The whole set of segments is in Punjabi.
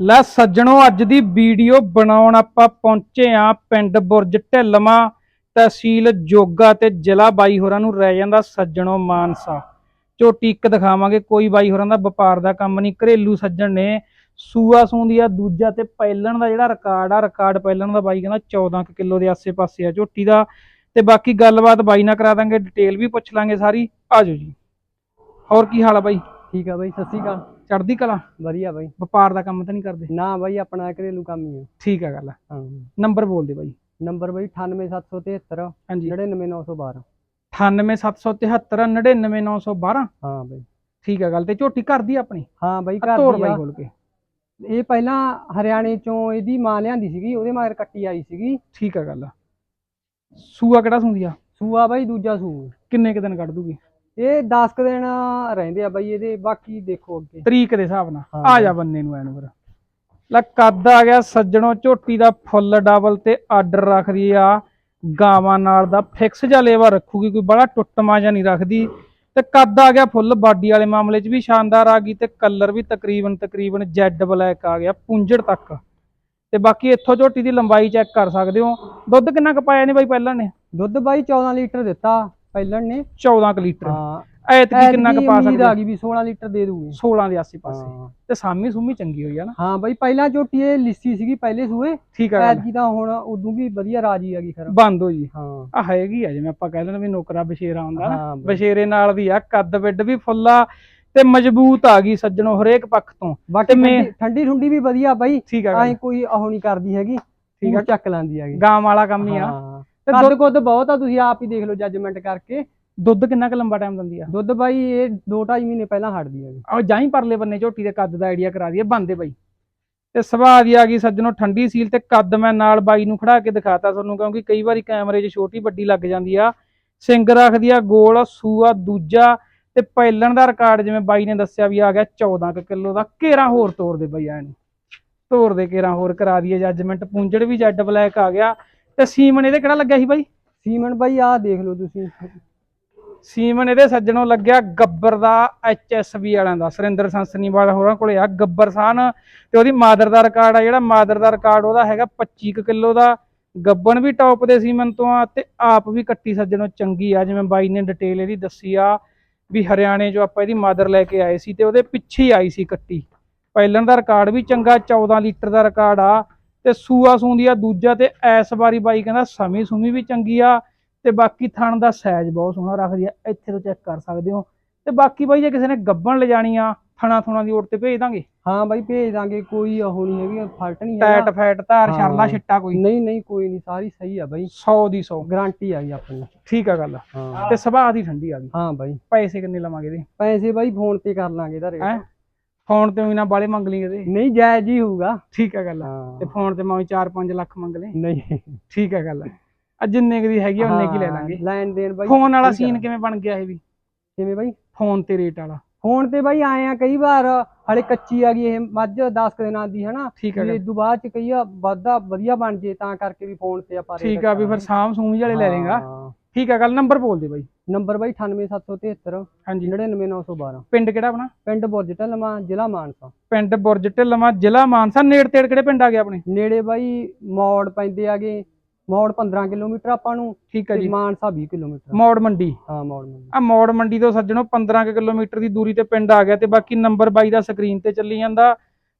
ਲੈ ਸੱਜਣੋ, ਅੱਜ ਦੀ ਵੀਡੀਓ ਬਣਾਉਣ ਆਪਾਂ ਪਹੁੰਚੇ ਆ ਪਿੰਡ ਬੁਰਜ ਢਿੱਲਮਾ ਤਹਿਸੀਲ ਜੋਗਾ ਤੇ ਜ਼ਿਲ੍ਹਾ ਬਾਈ ਹੋਰਾਂ ਨੂੰ ਰਹਿ ਜਾਂਦਾ ਸੱਜਣੋ ਮਾਨਸਾ। ਝੋਟੀ ਇੱਕ ਦਿਖਾਵਾਂਗੇ, ਕੋਈ ਬਾਈ ਹੋਰਾਂ ਦਾ ਵਪਾਰ ਦਾ ਕੰਮ ਨਹੀਂ। ਘਰੇਲੂ ਸੱਜਣ ਨੇ ਸੂਆ ਸੂੰਦੀ ਆ, ਦੂਜਾ ਤੇ ਪੈਲਣ ਦਾ ਜਿਹੜਾ ਰਿਕਾਰਡ ਆ, ਰਿਕਾਰਡ ਪੈਲਣ ਦਾ ਬਾਈ ਕਹਿੰਦਾ 14 ਕੁ ਕਿਲੋ ਦੇ ਆਸੇ-ਪਾਸੇ ਆ ਝੋਟੀ ਦਾ। ਤੇ ਬਾਕੀ ਗੱਲਬਾਤ ਬਾਈ ਨਾਲ ਕਰਾ ਦਾਂਗੇ, ਡਿਟੇਲ ਵੀ ਪੁੱਛ ਲਾਂਗੇ ਸਾਰੀ। ਆਜੋ ਜੀ। ਹੋਰ ਕੀ ਹਾਲ ਆ ਬਾਈ? ਠੀਕ ਆ ਬਾਈ, ਸਤਿ ਸ਼੍ਰੀ ਅਕਾਲ। ਚੜ੍ਹਦੀ ਕਲਾ? ਵਧੀਆ ਬਾਈ। ਵਪਾਰ ਦਾ ਕੰਮ ਤਾਂ ਨਹੀਂ ਕਰਦੇ? ਨਾ ਬਾਈ ਆਪਣਾ ਘਰੇਲੂ ਕੰਮ ਹੀ ਆ। ਠੀਕ ਆ ਗੱਲ ਹਾਂ। ਨੰਬਰ ਬੋਲ ਦੇ ਬਾਈ। ਨੰਬਰ ਬਾਈ 98773 ਹਾਂਜੀ। 99912 98773 99912 ਹਾਂ ਬਾਈ। ਠੀਕ ਆ ਗੱਲ ਤੇ ਝੋਟੀ ਘਰ ਦੀ ਆਪਣੀ? ਹਾਂ ਬਾਈ ਘਰ ਤੋਰ ਦੀ ਬਾਈ ਕੇ। ਇਹ ਪਹਿਲਾਂ ਹਰਿਆਣੇ ਚੋਂ ਇਹਦੀ ਮਾਂ ਲਿਆਂਦੀ ਸੀਗੀ ਉਹਦੇ ਮਗਰ ਕੱਟੀ ਆਈ ਸੀਗੀ। ਠੀਕ ਆ ਗੱਲ ਸੂਆ ਕਿਹੜਾ ਸੁੰਦੀ ਆ? ਸੂਆ ਬਾਈ ਦੂਜਾ ਸੂ ਕਿੰਨੇ ਕੁ ਦਿਨ ਕੱਢ ਦੂਗੀ? ਇਹ 10 ਕੁ ਦਿਨ ਰਹਿੰਦੇ ਆ ਬਾਈ ਇਹਦੇ ਬਾਕੀ ਦੇਖੋ ਅੱਗੇ। ਤਰੀਕ ਦੇ ਹਿਸਾਬ ਨਾਲ। ਆ। ਜਾ ਬੰਨੇ ਨੂੰ ਐਨ ਫਿਰ। ਲੈ ਕੱਦ ਆ ਗਿਆ ਸੱਜਣੋ ਝੋਟੀ ਦਾ ਫੁੱਲ ਡਬਲ ਤੇ ਆਰਡਰ ਰੱਖਦੀ ਆ। ਗਾਵਾਂ ਨਾਲ ਦਾ ਫਿਕਸ ਜਿਹਾ ਲੇਵਾ ਰੱਖੂਗੀ ਕੋਈ ਬੜਾ ਟੁੱਟਮਾ ਜਾਂ ਨਹੀਂ ਰੱਖਦੀ। ਤੇ ਕੱਦ ਆ ਗਿਆ ਫੁੱਲ ਬਾਡੀ ਵਾਲੇ ਮਾਮਲੇ 'ਚ ਵੀ ਸ਼ਾਨਦਾਰ ਆ ਗਈ ਤੇ ਕਲਰ ਵੀ ਤਕਰੀਬਨ ਤਕਰੀਬਨ ਜੈਡ ਬਲੈਕ ਆ ਗਿਆ ਪੁੰਜੜ ਤੱਕ। ਤੇ ਬਾਕੀ ਇੱਥੋਂ ਝੋਟੀ ਦੀ ਲੰਬਾਈ ਚੈੱਕ ਕਰ ਸਕਦੇ ਹੋ। ਦੁੱਧ ਕਿੰਨਾ ਕੁ ਪਾਇਆ ਨੇ ਬਾਈ ਪਹਿਲਾਂ ਨੇ? ਦੁੱਧ ਬਾਈ 14 ਲੀਟਰ ਦਿੱਤਾ। ਪਹਿਲਣ ਨੇ 14 ਕੁ ਲੀਟਰ। ਹਾਂ। ਐਤਕੀ ਕਿੰਨਾ ਕੁ ਪਾ ਸਕਦੇ? ਆ ਗਈ ਵੀ 16 ਲੀਟਰ ਦੇ ਦੂਗੀ। 16 ਦੇ ਆਸੇ ਪਾਸੇ ਹਾਂ। ਤੇ ਸਾਮੀ ਸੁਮੀ ਚੰਗੀ ਹੋਈ ਆ ਨਾ? ਹਾਂ ਬਾਈ ਪਹਿਲਾਂ ਝੋਟੀ ਇਹ ਲਿੱਸੀ ਸੀਗੀ ਪਹਿਲੇ ਸੂਏ। ਠੀਕ ਆ ਐਤਕੀ ਤਾਂ ਹੁਣ ਉਦੋਂ ਵੀ ਵਧੀਆ ਰਾਜੀ ਹੈਗੀ ਫਿਰ ਬੰਦ ਹੋਈ। ਹਾਂ। ਆ ਹੈਗੀ ਆ ਜਿਵੇਂ ਆਪਾਂ ਕਹਿ ਲੈਂਦੇ ਵੀ ਨੌਕਰਾ ਬਸ਼ੇਰਾ ਹੁੰਦਾ ਨਾ। ਹਾਂ। ਬਸ਼ੇਰੇ ਨਾਲ ਵੀ ਆ ਕੱਦ ਵਿੱਡ ਵੀ ਫੁੱਲਾ ਤੇ ਮਜ਼ਬੂਤ ਆ ਗਈ ਸੱਜਣੋ ਹਰੇਕ ਪੱਖ ਤੋਂ। ਬਾਕੀ ਠੰਡੀ- ਠੰਡੀ ਵੀ ਵਧੀਆ ਬਾਈ। ਆ ਐਂ ਕੋਈ ਉਹ ਨਹੀਂ ਕਰਦੀ ਹੈਗੀ। ਠੀਕ ਆ। ਚੱਕ ਲੈਂਦੀ ਹੈਗੀ। ਗਾਂ ਵਾਲਾ ਕੰਮ ਹੀ ਆ। ਹਾਂ। ਤੇ ਕੱਦ ਦੁੱਧ- ਕੁੱਦ ਬਹੁਤ ਆ ਤੁਸੀਂ ਆਪ ਹੀ ਦੇਖ ਲਓ ਜੱਜਮੈਂਟ ਕਰਕੇ। ਦੁੱਧ ਕਿੰਨਾ ਕੁ ਲੰਬਾ ਟਾਈਮ ਦਿੰਦੀ ਆ? ਦੁੱਧ ਬਾਈ ਇਹ 2.5 ਮਹੀਨੇ ਪਹਿਲਾਂ ਹਟਦੀ ਹੈਗੀ ਆ ਜਾਈ ਪਰਲੇ ਬੰਨੇ ਝੋਟੀ ਦੇ ਕੱਦ ਦਾ ਆਈਡੀਆ ਕਰਾ ਦਈਏ ਬੰਦੇ ਬਾਈ। ਤੇ ਸੁਭਾਅ ਦੀ ਆ ਗਈ ਸੱਜਣੋ ਠੰਡੀ ਸੀਲ ਤੇ ਕੱਦ ਮੈਂ ਨਾਲ ਬਾਈ ਨੂੰ ਖੜਾ ਕੇ ਦਿਖਾਤਾ ਤੁਹਾਨੂੰ ਕਿਉਂਕਿ ਕਈ ਵਾਰੀ ਕੈਮਰੇ 'ਚ ਛੋਟੀ ਵੱਡੀ ਲੱਗ ਜਾਂਦੀ ਆ। ਸਿੰਗ ਰੱਖਦੀ ਆ ਗੋਲ ਸੂਆ ਦੂਜਾ ਤੇ ਪੈਲਣ ਦਾ ਰਿਕਾਰਡ ਜਿਵੇਂ ਬਾਈ ਨੇ ਦੱਸਿਆ ਵੀ ਆ ਗਿਆ 14 ਕੁ ਕਿਲੋ ਦਾ ਘੇਰਾ ਹੋਰ ਤੋੜ ਦੇ ਬਾਈ ਐਨ ਤੋੜ ਦੇ ਘੇਰਾ ਹੋਰ ਕਰਾ ਦਈਏ ਜੱਜਮੈਂਟ ਪੁੰਜੜ ਵੀ ਜੈਡ ਬਲੈਕ ਆ ਗਿਆ। ਤੇ ਸੀਮਨ ਇਹਦੇ ਕਿਹੜਾ ਲੱਗਿਆ ਸੀ ਬਾਈ? ਸੀਮਨ ਬਾਈ ਆਹ ਦੇਖ ਲਓ ਤੁਸੀਂ। ਸੀਮਨ ਇਹਦੇ ਸੱਜਣੋਂ ਲੱਗਿਆ ਗੱਬਰ ਦਾ ਐਚਐਸਬੀ ਵਾਲਿਆਂ ਦਾ ਸੁਰਿੰਦਰ ਸੰਸਨੀਵਾਲ ਹੋਰਾਂ ਕੋਲੇ ਆ ਗੱਬਰ ਸਾਨ ਤੇ ਉਹਦੀ ਮਾਦਰ ਦਾ ਰਿਕਾਰਡ ਆ ਜਿਹੜਾ ਮਾਦਰ ਦਾ ਰਿਕਾਰਡ ਉਹਦਾ ਹੈਗਾ 25 ਕਿਲੋ ਦਾ। ਗੱਬਣ ਵੀ ਟੌਪ ਦੇ ਸੀਮਨ ਤੋਂ ਆ ਤੇ ਆਪ ਵੀ ਕੱਟੀ ਸੱਜਣੋਂ ਚੰਗੀ ਆ ਜਿਵੇਂ ਬਾਈ ਨੇ ਡਿਟੇਲ ਇਹਦੀ ਦੱਸੀ ਆ ਵੀ ਹਰਿਆਣੇ ਚੋਂ ਆਪਾਂ ਇਹਦੀ ਮਾਦਰ ਲੈ ਕੇ ਆਏ ਸੀ ਤੇ ਉਹਦੇ ਪਿੱਛੇ ਆਈ ਸੀ ਕੱਟੀ। ਪਹਿਲਣ ਦਾ ਰਿਕਾਰਡ ਵੀ ਚੰਗਾ 14 ਲੀਟਰ ਦਾ ਰਿਕਾਰਡ ਆ ਤੇ ਸੂਆ ਸੂੰਦੀ ਆ ਦੂਜਾ ਤੇ ਐਸ ਵਾਰੀ ਬਾਈ ਕਹਿੰਦਾ ਸਮੀ ਸੁਮੀ ਵੀ ਚੰਗੀ ਆ ਤੇ ਬਾਕੀ ਥਣ ਦਾ ਸਾਈਜ਼ ਬਹੁਤ ਸੋਹਣਾ ਰੱਖਦੀ ਆ ਇੱਥੇ ਤੋਂ ਚੈੱਕ ਕਰ ਸਕਦੇ ਹੋ। ਤੇ ਬਾਕੀ ਬਾਈ ਜੇ ਕਿਸੇ ਨੇ ਗੱਬਣ ਲਿਜਾਣੀ ਆ ਥਣਾ ਥੁਣਾ ਦੀ ਓਟ ਤੇ ਭੇਜ ਦਾਂਗੇ? ਹਾਂ ਬਾਈ ਭੇਜ ਦਾਂਗੇ ਕੋਈ ਉਹ ਨਹੀਂ ਹੈਗੀ ਫਲਟ ਨਹੀਂ ਟੈਟ ਹੈਗਾ। ਫੈਟ ਧਾਰ ਹਾਂ। ਛਰਲਾ ਛਿੱਟਾ ਕੋਈ? ਨਹੀਂ ਨਹੀਂ ਕੋਈ ਨਹੀਂ ਸਾਰੀ ਸਹੀ ਆ ਬਾਈ। 100 ਦੀ 100 ਗਾਰੰਟੀ ਆ ਗਈ ਆਪਣੀ ਠੀਕ ਆ ਗੱਲ। ਹਾਂ। ਤੇ ਸੁਭਾਅ ਦੀ ਠੰਡੀ ਆ ਗਈ। ਹਾਂ ਬਾਈ। ਪੈਸੇ ਕਿੰਨੇ ਲਵਾਂਗੇ ਇਹਦੇ? ਪੈਸੇ ਬਾਈ ਫੋਨ ਤੇ ਕਰ ਲਾਂਗੇ ਇਹਦਾ ਰੇਟ। ਫੋਨ ਤੇ ਵੀ ਨਾ ਬਾਲੇ ਮੰਗ ਲਈ ਇਹਦੇ ਨਹੀਂ ਜਾਇਜ਼ ਹੀ ਹੋਊਗਾ। ਠੀਕ ਆ ਗੱਲ। ਤੇ ਹਾਂ ਫੋਨ ਤੇ ਮੈਂ 4-5 ਲੱਖ ਮੰਗ ਲੈ ਨਹੀਂ। ਠੀਕ ਆ ਗੱਲ। ਆ ਜਿੰਨੇ ਕੁ ਦੀ ਹੈਗੀ ਆ ਉਨੇ ਕੀ ਲੈ ਲਾਂਗੇ। ਲੈਣ ਦੇਣ ਬਾਈ ਫੋਨ ਵਾਲਾ। ਸੀਨ ਕਿਵੇਂ ਬਣ ਗਿਆ ਇਹ ਵੀ? ਕਿਵੇਂ ਬਾਈ? ਫੋਨ ਤੇ ਰੇਟ ਵਾਲਾ। ਫੋਨ ਤੇ ਬਾਈ ਆਏ ਆ ਕਈ ਵਾਰ ਹਲੇ ਕੱਚੀ ਆ ਗਈ ਇਹ ਮੱਝ 10 ਕੁ ਦਿਨਾਂ ਦੀ ਹਨਾ? ਠੀਕ ਆ ਵੀ ਗੱਲ। ਇਦੋਂ ਬਾਅਦ ਚ ਕਈ ਆ ਵਾਧਾ ਵਧੀਆ ਬਣ ਜੇ ਤਾਂ ਕਰਕੇ ਵੀ ਫੋਨ ਤੇ ਆਪਾਂ ਠੀਕ ਆ ਵੀ ਫਿਰ ਸਾਮ ਸੂਮ ਵਾਲੇ ਲੈ ਲੇਗਾ ਹਾਂ। ਠੀਕ ਆ ਗੱਲ ਨੰਬਰ ਬੋਲ ਦੇ ਬਾਈ। ਨੰਬਰ ਬਾਈ 98773 ਹਾਂਜੀ। 99912 ਪਿੰਡ ਕਿਹੜਾ ਆਪਣਾ? ਪਿੰਡ ਬੁਰਜ ਢਲਮਾ ਜ਼ਿਲ੍ਹਾ ਮਾਨਸਾ। ਪਿੰਡ ਬੁਰਜ ਢਿੱਲਵਾਂ ਜ਼ਿਲ੍ਹਾ ਮਾਨਸਾ। ਨੇੜ ਤੇੜ ਕਿਹੜੇ ਪਿੰਡ ਆ ਗਏ ਆਪਣੇ? ਨੇੜੇ ਬਾਈ ਮੌੜ ਪੈਂਦੇ ਆਗੇ ਮੌੜ 15 ਕਿਲੋਮੀਟਰ ਆਪਾਂ ਨੂੰ ਠੀਕ ਤੇ ਜੀ। ਮਾਨਸਾ 20 ਕਿਲੋਮੀਟਰ। ਮੌੜ ਮੰਡੀ। ਹਾਂ ਮੌੜ ਮੰਡੀ। ਆ ਮੌੜ ਮੰਡੀ ਤੋਂ ਸੱਜਣੋ 15 ਕੁ ਕਿਲੋਮੀਟਰ ਦੀ ਦੂਰੀ ਤੇ ਪਿੰਡ ਆ ਗਿਆ ਤੇ ਬਾਕੀ ਨੰਬਰ ਬਾਈ ਦਾ ਸਕਰੀਨ ਤੇ ਚੱਲੀ ਜਾਂਦਾ।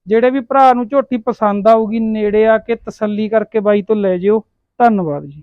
ਜਿਹੜੇ ਵੀ ਭਰਾ ਨੂੰ ਝੋਟੀ ਪਸੰਦ ਆਊਗੀ ਨੇੜੇ ਆ ਕੇ ਤਸੱਲੀ ਕਰਕੇ ਬਾਈ ਤੋਂ ਲੈ ਜਿਓ। ਧੰਨਵਾਦ ਜੀ।